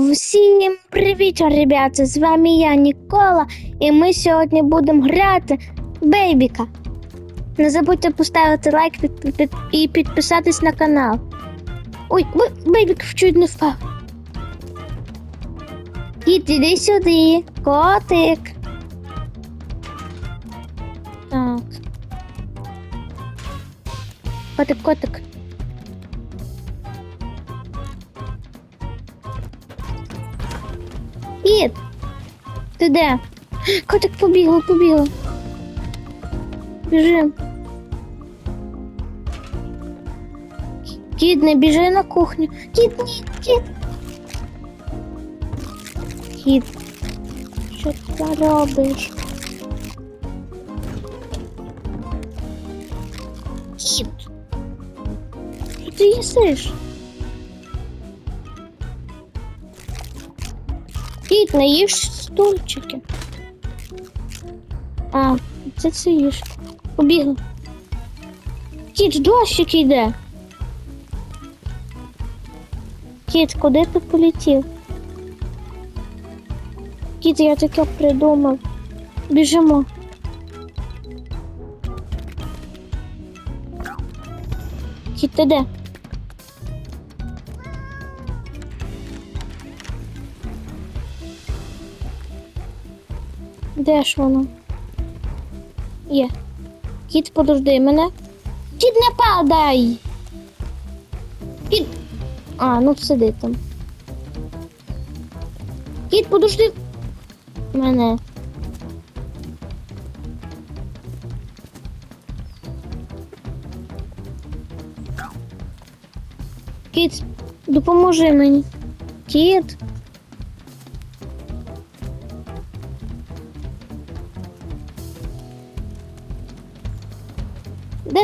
Всім привіт, ребята! З вами я Нікола, і ми сьогодні будемо грати Бейбіка. Не забудьте поставити лайк і підписатись на канал. Ой, Бейбік чуть не впав. Кіт, іди сюди, котик. Так. Котик, котик. Ти де? Котик побігла, побігла. Біжим. Кіт, не біжи на кухню. Кіт, ні, кіт. Кіт. Що ти робиш? Кіт. Що ти їсиш? Кіт, не стульчики. А, це це їж. Побігла. Кіт, дощик йде. Кіт, куди ти полетів? Кіт, я таке придумав. Біжимо. Кіт, ти де? Де ж воно? Є. Кіт, подожди мене. Кіт, не падай! Кіт. А, ну сиди там. Кіт, подожди. Мене. Кіт, допоможи мені. Кіт.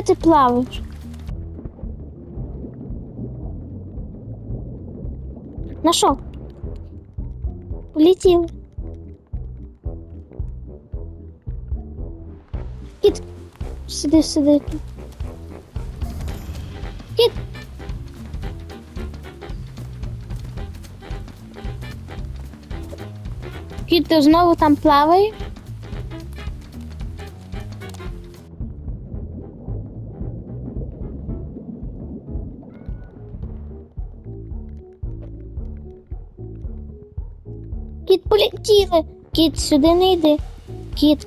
Ти плаваєш? Нашов. Полетів. Кіт. Сиди, сиди. Кіт. Кіт, ти знову там плаваєш? Кіт. Кіт, сюди не йди. Кіт.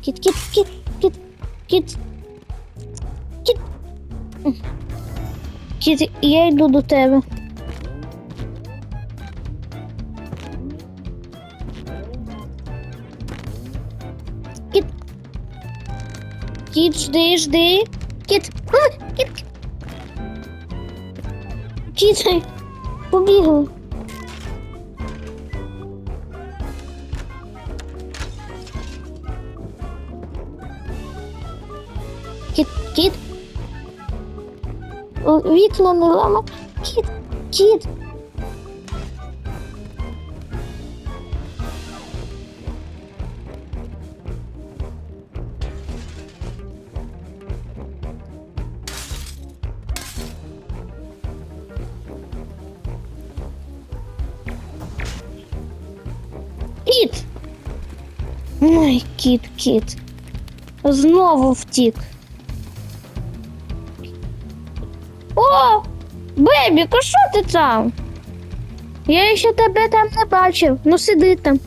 Кіт, кіт, кіт, кіт, кіт. Кіт. Кіт, я йду до тебе. Кіт. Кіт, жди, жди. Кіт. А, кіт. Кіт. Побігли. Вікна не лама. Кіт, кіт. Кіт. Ой, кіт, кіт. Знову втік. Бебіка, що ти там? Я ще тебе там не бачив. Ну сиди там.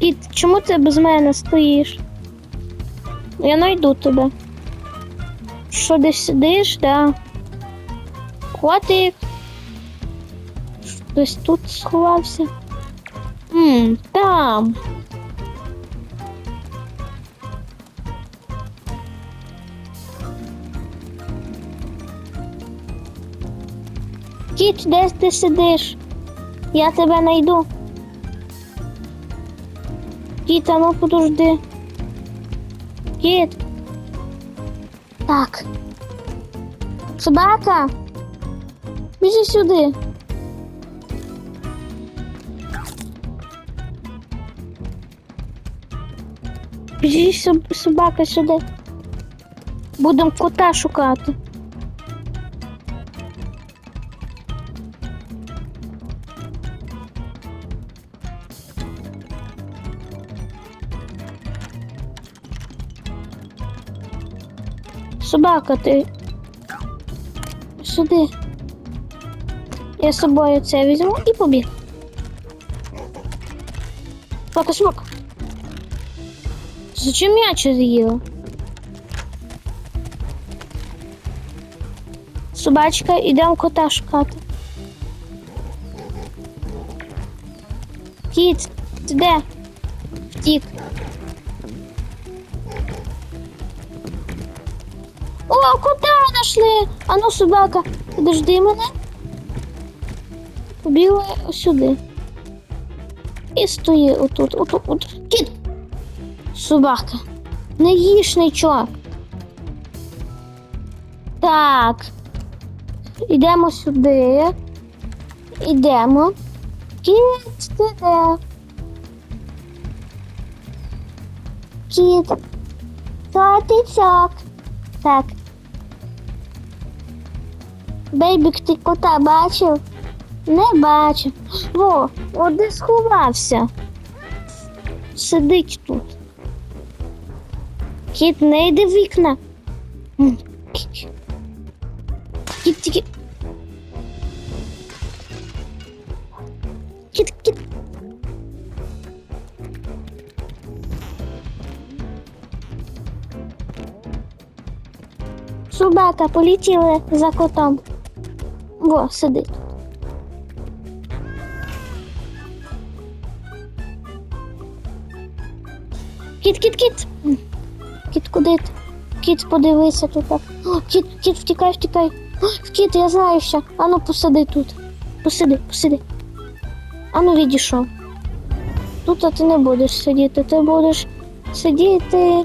Кіт, чому ти без мене стоїш? Я найду тебе. Що десь сидиш, да? Котик. Десь тут сховався. Мм, там. Кіт, де ти сидиш? Я тебе найду. Кіт, а ну подожди. Кіт. Так. Собака. Біжи сюди. Біжи, собака, сюди. Будемо кота шукати. Собака, ти. Сюди. Я з собою це візьму і побіг. Собака. Зачем м'яч з'їла? Собачка, ідемо кота шукати. Кіт, ти де? Втік. О, кота знайшли! Ану, собака, подожди мене. Побігли сюди. І стої отут, отут, отут. Кіт! Собака. Не їж нічого. Так. Ідемо сюди. Ідемо. Кіт, ти де? Кіт. Котицяк. Так. Бейбік, ти кота бачив? Не бачив. Во, от де сховався. Сидить тут. Кіт, не йди в вікна. Кіт, кіт. Кіт, кіт. Собака полетіла за котом. Во, сидить. Кіт, кіт, кіт. Кіт, куди ти? Кіт, подивися тут. О, кіт, кіт, втікай, втікай. О, Кіт, я знаю що. Ану, посиди тут. Посиди, посиди. Ану, відійшов. Тут а ти не будеш сидіти, ти будеш сидіти.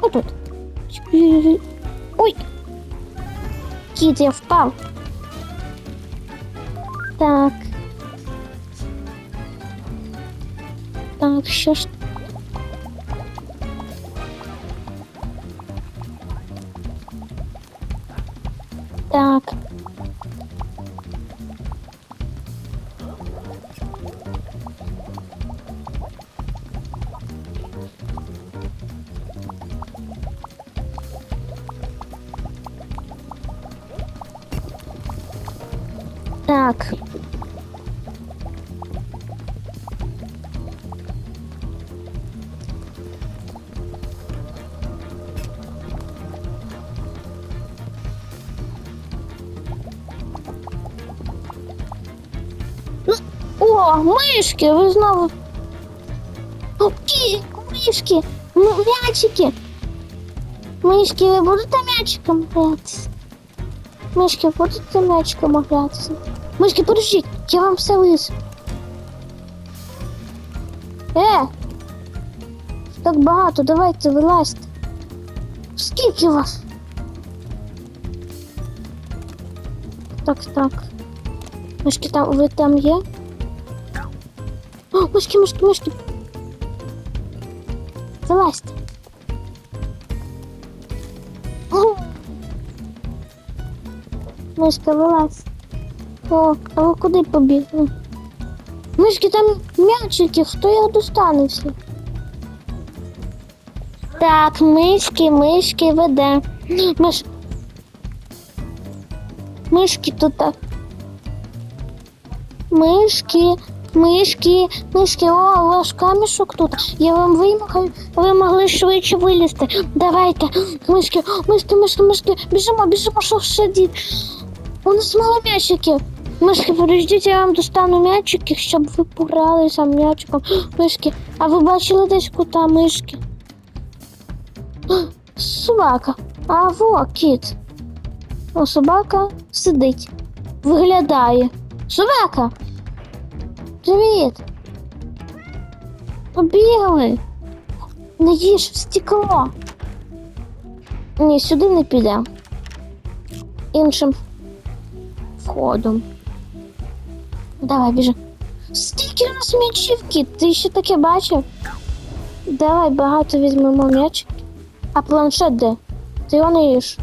Отут. Ой! Кіт, я впав. Так. Так, що ж. Так. Так. Мишки, ви знову. О, кі, мишки, м'ячики. Мишки, ви будете м'ячиком гратися? Мишки, будете м'ячиком гратися? Мишки, подождіть, я вам все вису. Е! Так багато, давайте вилазьте. Скільки вас? Так, так. Мишки там, ви там є? О, мишки, мишки, мишки. Залазьте. Мишка, вилазь. О, а ви куди побігли? Мишки, там м'ячики, хто його достане всі? Так, мишки, мишки веде. Миш... Мишки тут. Мишки, мишки, мишки, о, у вас камішок тут. Я вам вимагаю, ви могли швидше вилізти. Давайте, мишки, мишки, мишки, мишки, біжимо, біжимо, що сидіть. У нас мало м'ячиків. Мишки, подождіть, я вам достану м'ячики, щоб ви погралися м'ячиком. Мишки, а ви бачили десь кота мишки? Собака. А во, кіт. О, собака сидить, виглядає. Собака! Привіт! Побігли! Не їж в стекло. Ні, сюди не піде. Іншим входом. Давай, біжи. Скільки у нас м'ячів, кіт? Ти ще таке бачив? Давай багато візьмемо м'яч. А планшет де? Ти вони ж.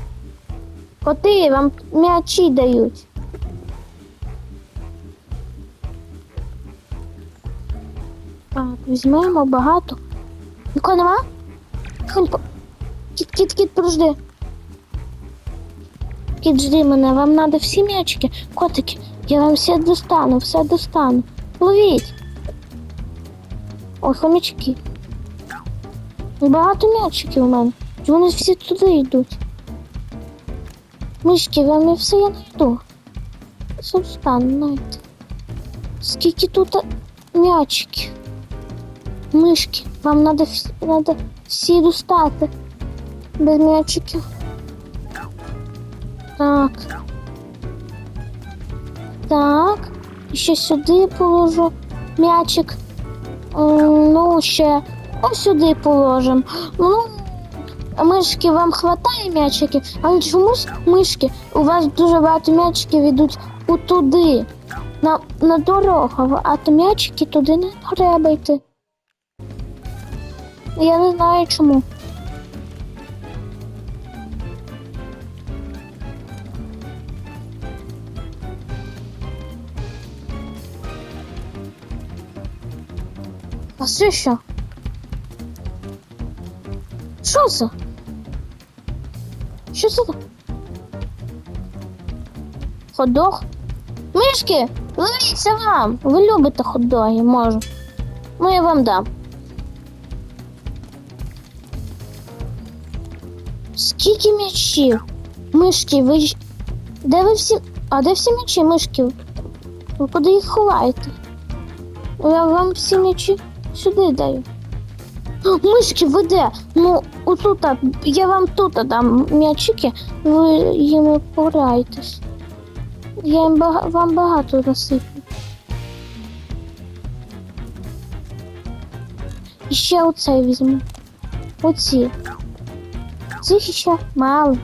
Коти вам м'ячі дають. Так, візьмемо багато. Нікого нема? По- Кіт, кіт, кіт, подожди. Кіт, жди мене, вам треба всі м'ячики. Котики, я вам все достану, все достану. Ловіть. Ой, хомячки. Багато м'ячиків у мене. Вони всі туди йдуть. Мишки, вам все я знайду. Все достану, знайти. Скільки тут м'ячиків? Мишки, вам треба всі, надо всі достати. Без м'ячиків. Так. Так. І ще сюди положу м'ячик. Ну, ще ось сюди положимо. Ну, мишки вам хватає м'ячиків, але чомусь мишки у вас дуже багато м'ячиків йдуть у туди, на, на дорогу, а то м'ячики туди не треба йти. Я не знаю чому. А це що? Що це? Що це? Ходох? Мишки, ловіться вам! Ви любите ходоги, можу. Ну, я вам дам. Скільки м'ячів? Мишки, ви. Де ви всі. А де всі м'ячі, мишки? Ви куди їх ховаєте? Я вам всі м'ячі сюди даю. Мишки, ви де? Ну, отут, я вам тут дам м'ячики, ви їми пограєтесь. Я їм бага- вам багато насиплю. І ще оцей візьму. Оці. Цих ще мало.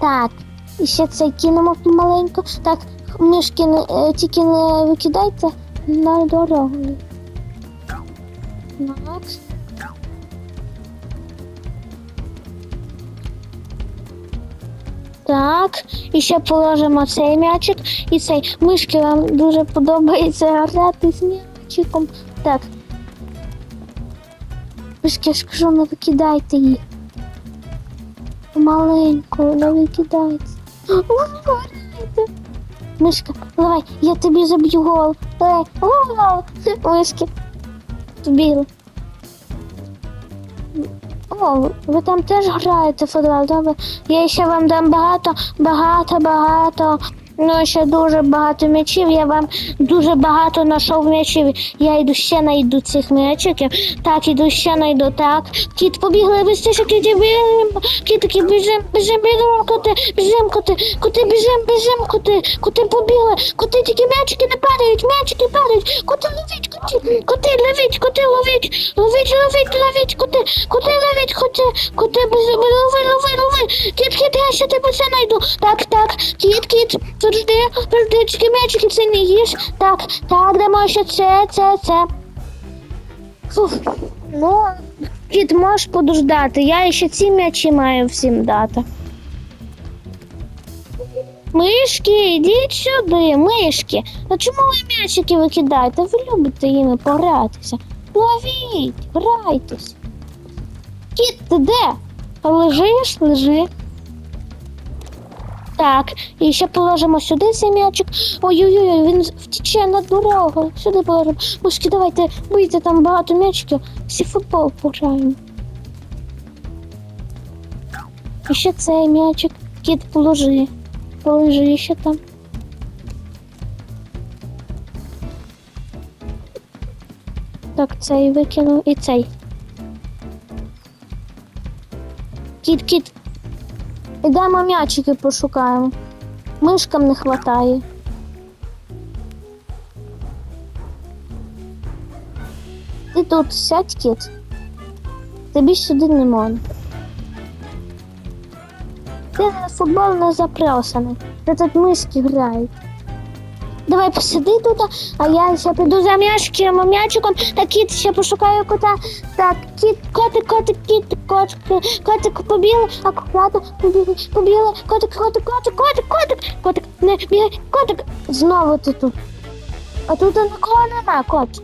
Так, і ще цей кинемо маленько. Так, мишки не, е, тільки не викидайте на дорогу. Так. Так, і ще положимо цей м'ячик і цей. Мишки вам дуже подобається грати з м'ячиком. Так. Мишки, я ж не викидайте їх. Маленько, не викидається. Мишка, давай, я тобі заб'ю гол. Гол. Мишки. Збігли. О, ви там теж граєте в футбол, добре? Я ще вам дам багато, багато, багато. Ну, ще дуже багато м'ячів. Я вам дуже багато знайшов м'ячів. Я йду ще знайду цих м'ячиків. Так, іду ще знайду. Так. Кіт побігли, вистачить, кіті біжим. Кітки, біжим, біжим, біжим, коти, біжим, коти, коти, біжим, біжим, коти, коти побігли, коти, тільки м'ячики не падають, м'ячики падають. Коти ловіть, коти, коти, ловіть, коти, ловіть, ловіть, ловіть, ловіть, коти, коти, ловіть, коти, коти, біжим, лови, лови, лови. Кіт, кіт, я ще тебе це знайду. Так, так, кіт, кіт, завжди, тільки м'ячики це не їж. Так, так, дамо ще це, це, це. Ну, кіт, можеш подождати, я ще ці м'ячі маю всім дати. Мишки, йдіть сюди, мишки. А чому ви м'ячики викидаєте? Ви любите їми погратися. Ловіть, грайтесь. Кіт, ти де? Лежиш, лежи. Так, і ще положимо сюди цей м'ячик. Ой-ой-ой, він втіче на дорогу. Сюди положимо. Мишки, давайте, бийте там багато м'ячиків. Всі футбол пограємо. І ще цей м'ячик. Кіт, положи. Положи ще там. Так, цей викинув і цей. Кіт, кіт. Ідемо м'ячики пошукаємо. Мишкам не вистачає. Ти тут сядь, кіт. Тобі сюди не можна. Ти на футбол не запрошений. Де тут мишки грають. Давай посиди тут, а я ще піду за м'ячиком, м'ячиком, та кіт ще пошукаю кота. Так, кіт, котик, котик, кіт, котик, котик побіли, а котик побіли, побіли, котик, котик, котик, котик, котик, котик, не бігай, котик. Знову ти тут. А тут нікого нема, кот.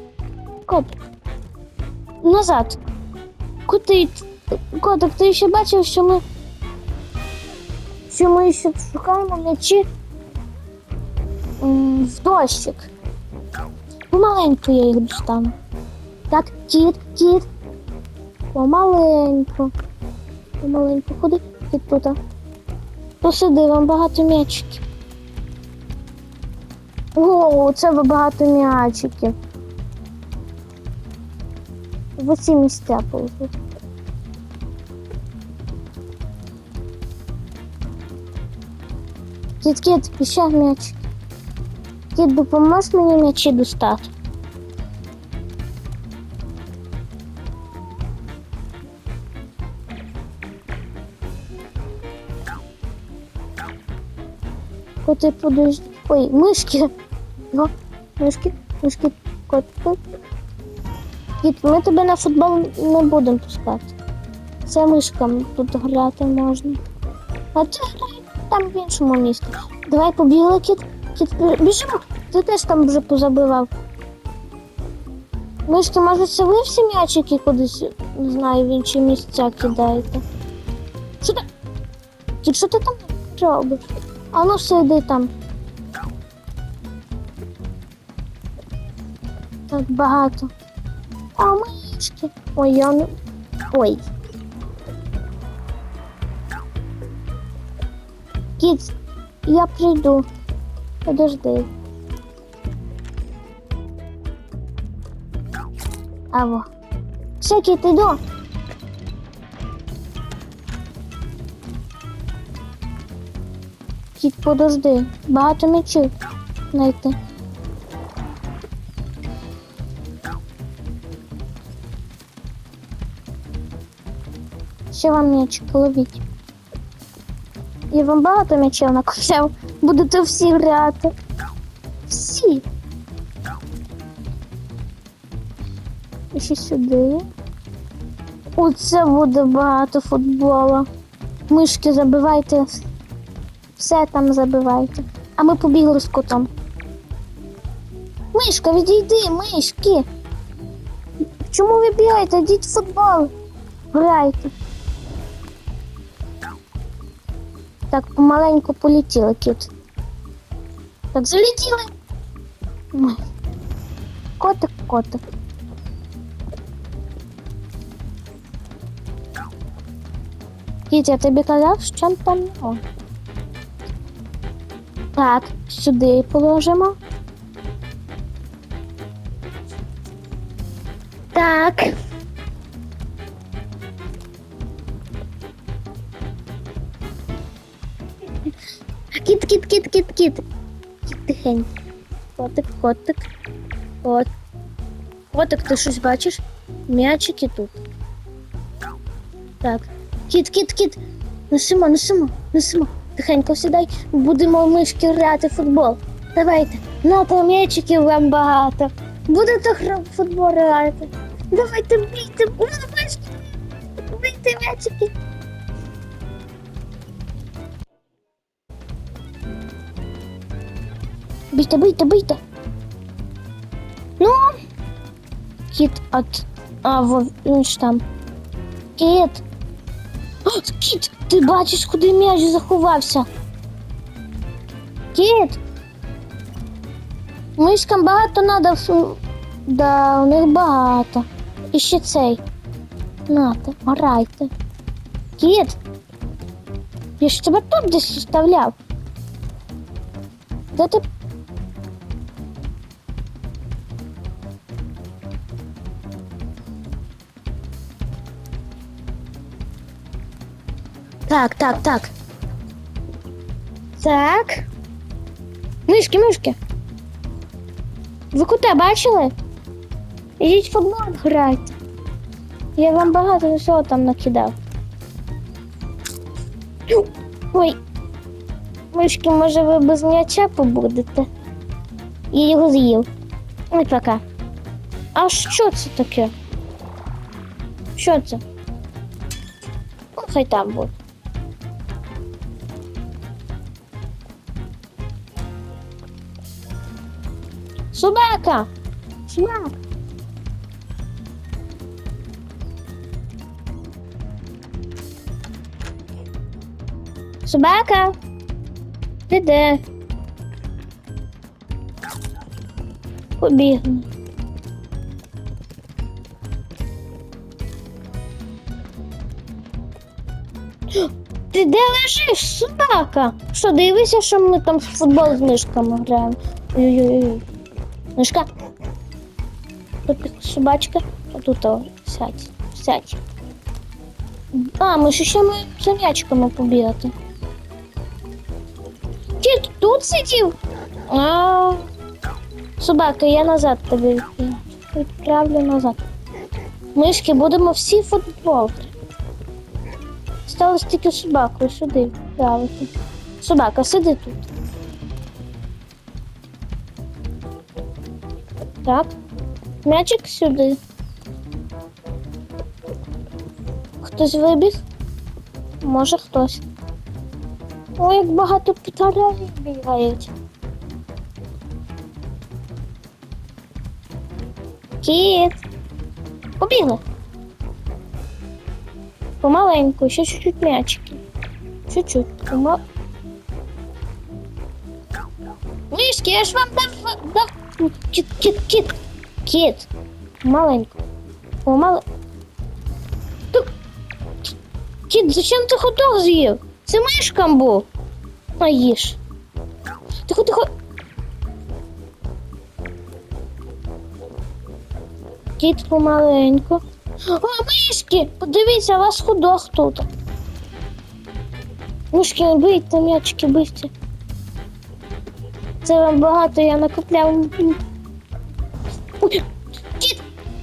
Кот. Назад. Куди? Котик, ти ще бачив, що ми. Що ми ще шукаємо м'ячі в дощик. Помаленьку я їх достану. Так, кіт, кіт. Помаленьку. Помаленьку ходи, кіт тут. Посиди, вам багато м'ячиків. О, це ви багато м'ячиків. В оці місця положить. Кіт, кіт, ще м'ячик. Кіт, допоможеш мені м'ячі достати? Коти подожди. Ой, мишки. О, мишки, мишки, кот. Кіт, ми тебе на футбол не будемо пускати. Це мишкам тут грати можна. А ти грай там в іншому місці. Давай побігли, кіт. Кіт, біжимо. Ти теж там вже позабивав. Мишки, може, це ви всі м'ячики кудись, не знаю, в інші місця кидаєте? Що ти? Кіт, що ти там робиш? А ну все, йди там. Так багато. А мишки. Ой, я не. Ой. Кіт, я прийду. Подожди. Аво. Все, кіт, йду. Кіт, подожди. Багато м'ячів знайти. Ще вам м'ячик ловіть. Я вам багато м'ячів накупляв. Будете всі грати. Всі. І ще сюди. Оце буде багато футбола. Мишки забивайте. Все там забивайте. А ми побігли з котом. Мишка, відійди, мишки. Чому ви бігаєте? Йдіть в футбол. Грайте. Так, помаленьку полетіли, кіт. Так, залетіли. Котик, котик. Кіт, я тобі казав, що там о. Так, сюди положимо. Так. Кіт, кіт, тихенько. Котик, котик. Кот. Котик, ти щось бачиш? М'ячики тут. Так. Кіт, кіт, кіт. Несемо, несемо, несемо. Тихенько сідай, будемо мишки грати в футбол. Давайте. На то м'ячиків вам багато. Будете футбол грати. Давайте бійте. Бийте, бийте, бийте. Ну. Кіт от. А, во, він ж там. Кіт. О, кіт, ти бачиш, куди м'яч заховався. Кіт. Мишкам багато надо. Да, у них багато. І ще цей. Нате, грайте. Кіт. Я ж тебе тут десь оставляв. Де ти Так, так, так. Так. Мишки, мишки. Ви куди бачили? Ідіть футбол грайте. Я вам багато всього там накидав. Ой. Мишки, може ви без м'яча побудете? Я його з'їв. Ой, пока. А що це таке? Що це? Ну, хай там буде. Собака! Собака! Собака! Ти де? Побігли. Ти де лежиш, собака? Що, дивися, що ми там в футбол з мишками граємо. Ой-ой-ой. Мишка. Тут собачка. А тут о, сядь. Сядь. А, ми ж ще ми за м'ячиками побігати. Ти тут сидів? А, собака, я назад тебе відправлю назад. Мишки, будемо всі футбол. Сталося тільки собакою сюди відправити. Собака, сиди тут. Так. М'ячик сюди. Хтось вибіг? Може хтось. Ой, як багато птарів бігають. Кіт. Побігли. Помаленьку, ще чуть-чуть м'ячики. Чуть-чуть. Пома... Мишки, я ж вам дав, дав... Кіт, кіт, кіт. Кіт. Маленько. Помале... Ти... Кіт, зачем ти ходок з'їв? Це мишкам був. А їж. Тихо, тихо. Кіт помаленьку. О, мишки! Подивіться, у вас худох тут. Мишки, бийте, м'ячики, бийте. Це вам багато я накупляв. Кіт!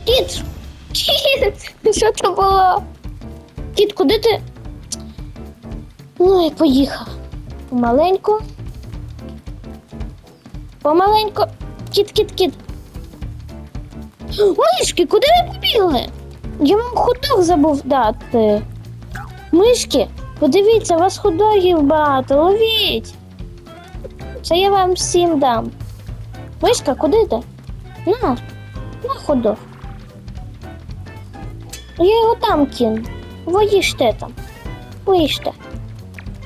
Кіт! Кіт! Що це було? Кіт, куди ти? Ну і поїхав. Помаленьку. Помаленьку. Кіт, кіт, кіт. Мишки, куди ви побігли? Я вам ходок забув дати. Мишки, подивіться, у вас ходогів багато, ловіть. Це я вам всім дам. Мишка, куди ти? На, на ходок. Я його там кину. Ви їжте там. Виїжте.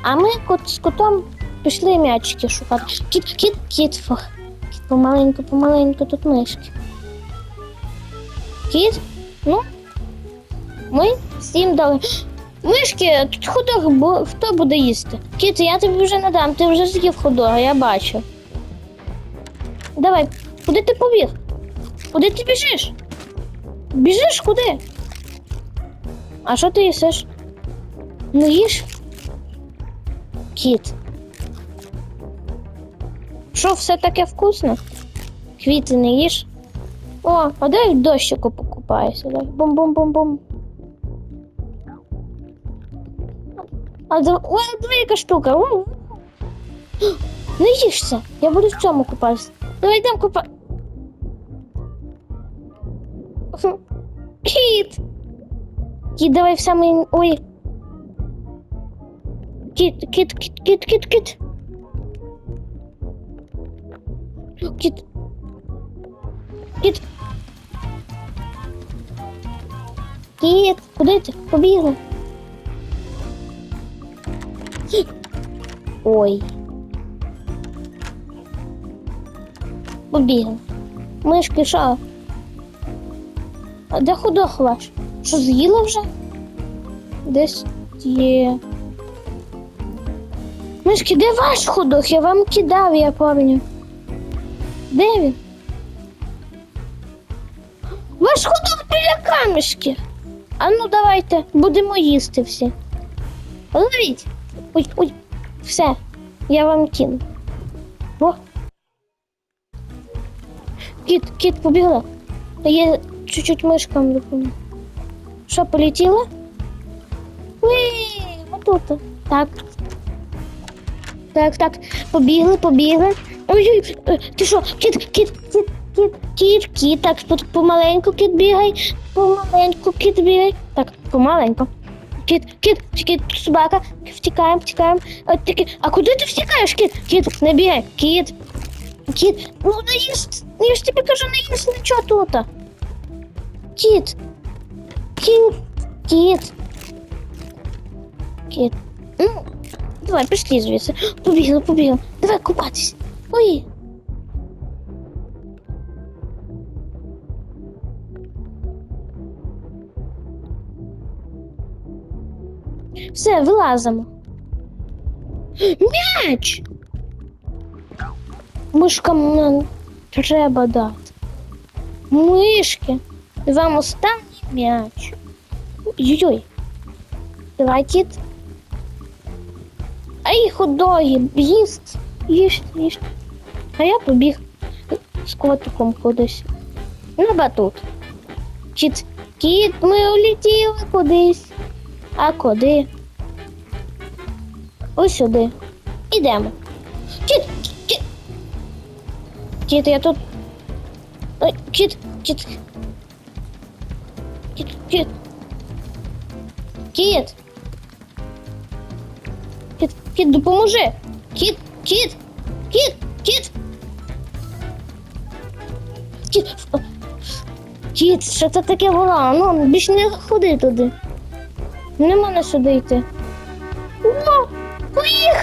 А ми кот з котом пішли м'ячики шукати. Кіт, кіт, кіт. Фух. Кіт помаленьку, помаленьку тут мишки. Кіт? Ну, ми всім дали. Мишки, тут худог, бо хто буде їсти? Кіт, я тобі вже не дам, ти вже з'їв худога, я бачу. Давай, куди ти побіг? Куди ти біжиш? Біжиш куди? А що ти їсиш? Ну їж? Кіт. Що все таке вкусно? Квіти не їж? О, а дай дощику покупаюся. Бум-бум-бум-бум. А да... Ой, диви, яка штука. У. Не їжся. Я буду в цьому купатися. Давай йдемо купа. Кіт. Кіт, давай в самий. Ой. Кіт, кіт, кіт, кіт, кіт, кіт. Кіт. Кіт. Кіт, куди ти? Побігла. Ой. Побігла. Мишки, що? А де худох ваш? Що з'їла вже? Десь є. Мишки, де ваш худох? Я вам кидав, я пам'ятаю. Де він? Ваш худок біля камішки. А ну давайте, будемо їсти всі. Ловіть. Ой, ой, все, я вам кину. О. Кіт, кіт побігла. Я чуть-чуть мишкам допомогу. Що, полетіла? Уй, отут. Так. Так, так. Побігли, побігли. Ой-ой, е, ти що, кіт, кіт, кіт, кіт, кіт, кіт, так, по- помаленьку кіт бігай, помаленьку кіт бігай. Так, помаленьку. Кіт, кіт, кіт, собака, втікаємо, втікаємо. А, ти, кі- а куди ти втікаєш, кіт? Кіт, не бігай, кіт. Кіт, ну не їсть, я ж тобі кажу, не їсть нічого тут. Кіт. Кіт, кіт. Кіт. Ну, давай, пішли звідси. Побігли, побігли. Давай купатись. Ой. Все, вилазимо. М'яч! Мишкам нам треба дати. Мишки. Вам останній м'яч. Ой-ой. Давай, кіт. Ай, худоги, їсть, їсть, їсть. А я побіг з котиком кудись. На батут. Кіт, кіт, ми улетіли кудись. А куди? Ось сюди. Ідемо. Кіт, кіт. Кіт, я тут. Ой, кіт, кіт. Кіт, кіт. Кіт. Кіт, кіт, допоможи. Кіт, кіт, кіт, кіт. Кіт. Кіт, що це таке було? Ну, більш не ходи туди. Не можна сюди йти.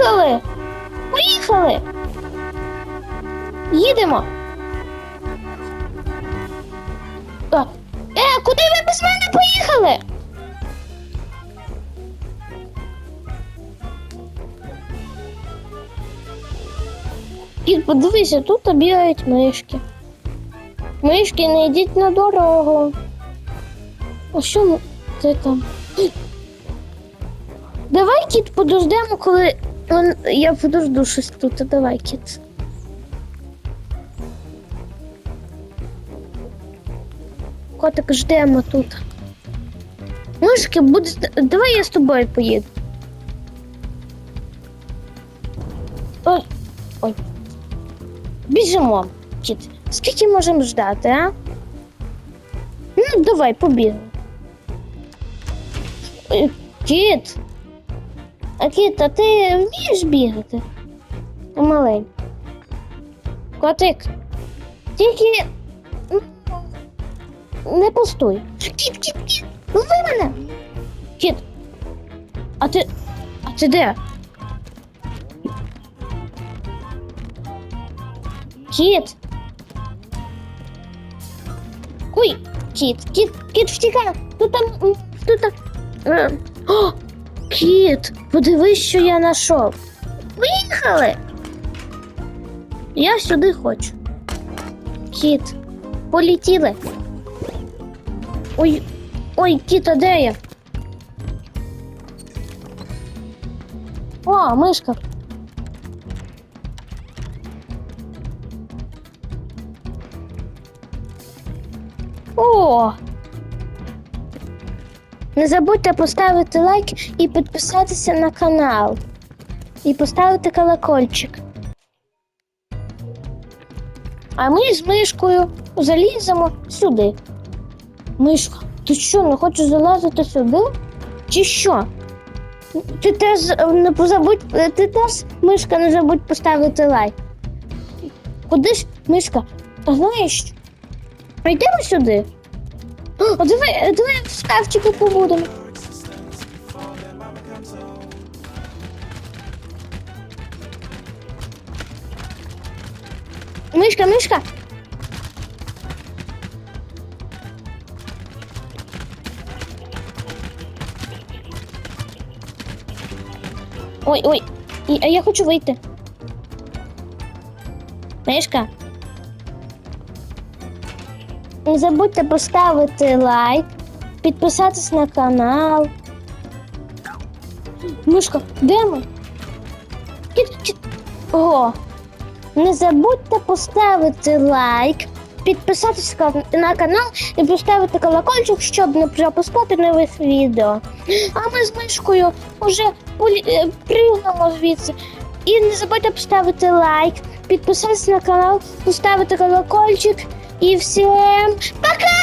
Поїхали! Поїхали! Їдемо. Е, куди ви без мене поїхали? Кіт, подивися, тут бігають мишки. Мишки, не йдіть на дорогу. А що ти там? Давай, кіт, подождемо, коли он... я подожду щось тут. а Давай, кіт. Котик, ждемо тут. Мишки, буде... давай я з тобою поїду. Ой, ой. Біжимо, кіт. Скільки можемо ждати, а? Ну, давай, побігли. Ой, Кіт. А кіт, а ти вмієш бігати? Маленький. Котик. Тільки ну, не пустуй. Кіт, кіт, кіт. Лови мене. Кіт. А ти. А ти де? Кіт. Ой, кіт, кіт, кіт втікає. Тут там, тут там. е, кіт, подивись, що я знайшов. Поїхали. Я сюди хочу. Кіт, полетіли. Ой, ой, кіт, а де я? О, мишка. О! Не забудьте поставити лайк і підписатися на канал. І поставити колокольчик. А ми з мишкою заліземо сюди. Мишка, ти що, не хочеш залазити сюди? Чи що? Ти теж не позабудь, ти теж, мишка, не забудь поставити лайк. Куди ж, мишка? Знаєш? А сюди. О, е, давай в шкафчику побудемо. Мишка, мишка. Ой, ой, а я хочу вийти. Мишка. Не забудьте поставити лайк, підписатись на канал. Мишка, де ми? Кіт, кіт. О, не забудьте поставити лайк, підписатись на канал і поставити колокольчик, щоб не пропускати нових відео. А ми з мишкою вже е, пригнемо звідси. І не забудьте поставити лайк, підписатися на канал, поставити колокольчик І всем пока!